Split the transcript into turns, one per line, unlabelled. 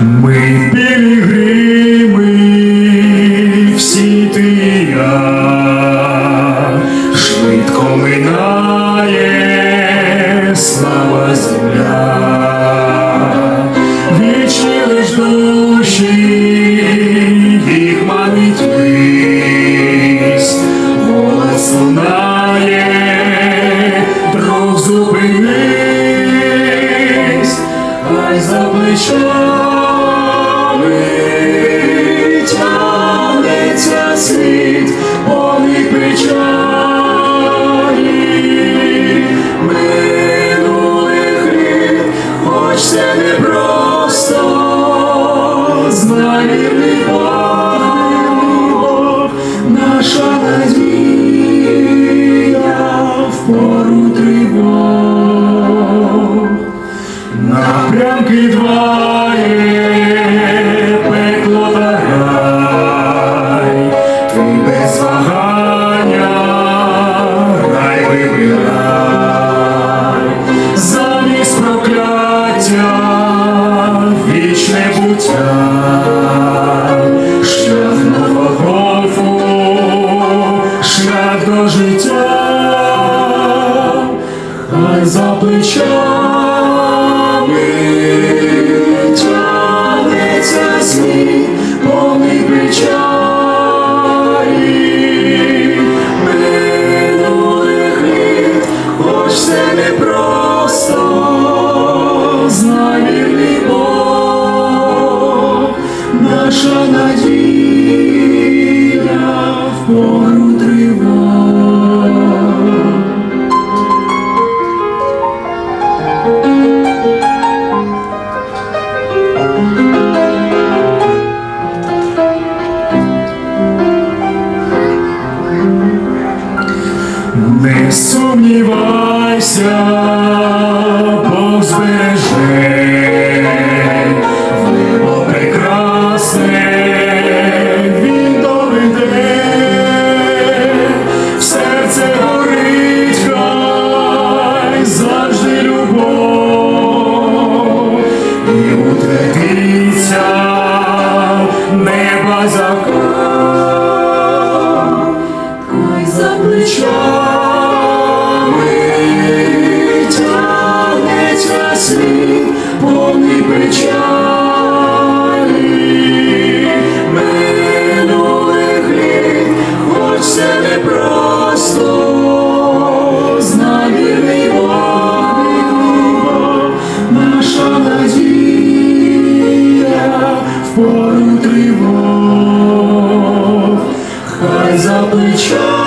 Ми пілігрими, всі ти і я, швидко минає слава земля, вічні лиш душі, їх манить вись, голос лунає, друг зупинись, хай за плечами тягнеться тягне за плечами, тягнеться сни, повний печалі, минулих літ, хоч це не просто, знамірний Бог, наша надія в пору. сомневайся. control.